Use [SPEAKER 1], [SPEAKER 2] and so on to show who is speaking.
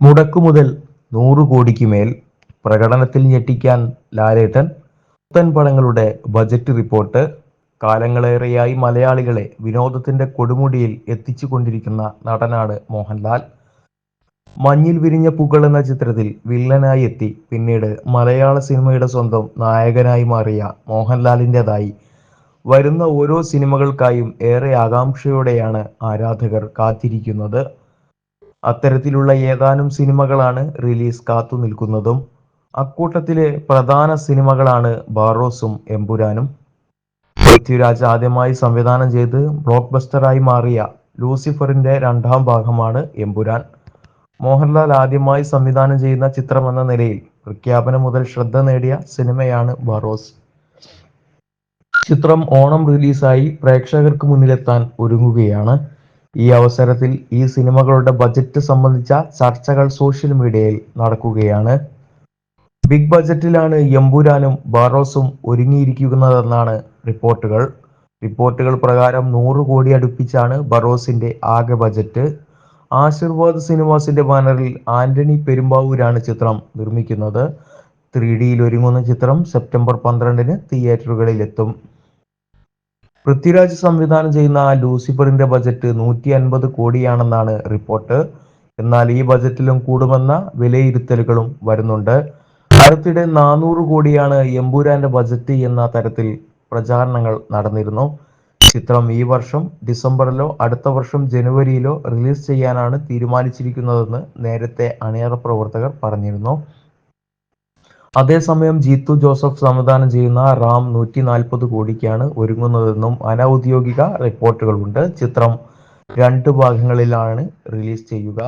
[SPEAKER 1] മുടക്കുമുതൽ നൂറ് കോടിക്ക് മേൽ പ്രകടനത്തിൽ ഞെട്ടിക്കാൻ ലാലേട്ടൻ പുത്തൻ പടങ്ങളുടെ ബജറ്റ് റിപ്പോർട്ട് കാലങ്ങളേറെയായി മലയാളികളെ വിനോദത്തിന്റെ കൊടുമുടിയിൽ എത്തിച്ചു കൊണ്ടിരിക്കുന്ന നടനാണ് മോഹൻലാൽ. മഞ്ഞിൽ വിരിഞ്ഞ പൂക്കൾ എന്ന ചിത്രത്തിൽ വില്ലനായി എത്തി പിന്നീട് മലയാള സിനിമയുടെ സ്വന്തം നായകനായി മാറിയ മോഹൻലാലിന്റെതായി വരുന്ന ഓരോ സിനിമകൾക്കായും ഏറെ ആകാംക്ഷയോടെയാണ് ആരാധകർ കാത്തിരിക്കുന്നത്. അത്തരത്തിലുള്ള ഏതാനും സിനിമകളാണ് റിലീസ് കാത്തു നിൽക്കുന്നതും. അക്കൂട്ടത്തിലെ പ്രധാന സിനിമകളാണ് ബാറോസും എമ്പുരാനും. പൃഥ്വിരാജ് ആദ്യമായി സംവിധാനം ചെയ്ത് ബ്ലോക്ക് ബസ്റ്ററായി മാറിയ ലൂസിഫറിന്റെ രണ്ടാം ഭാഗമാണ് എമ്പുരാൻ. മോഹൻലാൽ ആദ്യമായി സംവിധാനം ചെയ്യുന്ന ചിത്രമെന്ന നിലയിൽ പ്രഖ്യാപനം മുതൽ ശ്രദ്ധ നേടിയ സിനിമയാണ് ബറോസ്. ചിത്രം ഓണം റിലീസായി പ്രേക്ഷകർക്ക് മുന്നിലെത്താൻ ഒരുങ്ങുകയാണ്. ഈ അവസരത്തിൽ ഈ സിനിമകളുടെ ബജറ്റ് സംബന്ധിച്ച ചർച്ചകൾ സോഷ്യൽ മീഡിയയിൽ നടക്കുകയാണ്. ബിഗ് ബജറ്റിലാണ് എമ്പുരാനും ബാറോസും ഒരുങ്ങിയിരിക്കുന്നതെന്നാണ് റിപ്പോർട്ടുകൾ. റിപ്പോർട്ടുകൾ പ്രകാരം നൂറ് കോടി അടുപ്പിച്ചാണ് ബറോസിന്റെ ആകെ ബജറ്റ്. ആശീർവാദ് സിനിമാസിന്റെ ബാനറിൽ ആന്റണി പെരുമ്പാവൂരാണ് ചിത്രം നിർമ്മിക്കുന്നത്. ത്രീ ഡിയിൽ ഒരുങ്ങുന്ന ചിത്രം സെപ്റ്റംബർ പന്ത്രണ്ടിന് തിയേറ്ററുകളിൽ എത്തും പൃഥ്വിരാജ് സംവിധാനം ചെയ്യുന്ന ലൂസിഫറിന്റെ ബജറ്റ് നൂറ്റി അൻപത് കോടിയാണെന്നാണ് റിപ്പോർട്ട് എന്നാൽ ഈ ബജറ്റിലും കൂടുമെന്ന വിലയിരുത്തലുകളും വരുന്നുണ്ട്. അടുത്തിടെ നാനൂറ് കോടിയാണ് എമ്പൂരാന്റെ ബജറ്റ് എന്ന തരത്തിൽ പ്രചാരണങ്ങൾ നടന്നിരുന്നു. ചിത്രം ഈ വർഷം ഡിസംബറിലോ അടുത്ത വർഷം ജനുവരിയിലോ റിലീസ് ചെയ്യാനാണ് തീരുമാനിച്ചിരിക്കുന്നതെന്ന് നേരത്തെ അണിയറ പ്രവർത്തകർ പറഞ്ഞിരുന്നു. അതേസമയം ജീത്തു ജോസഫ് സംവിധാനം ചെയ്യുന്ന റാം നൂറ്റി നാൽപ്പത് കോടിക്കാണ് ഒരുങ്ങുന്നതെന്നും അനൗദ്യോഗിക റിപ്പോർട്ടുകളുണ്ട്. ചിത്രം രണ്ട് ഭാഗങ്ങളിലാണ് റിലീസ് ചെയ്യുക.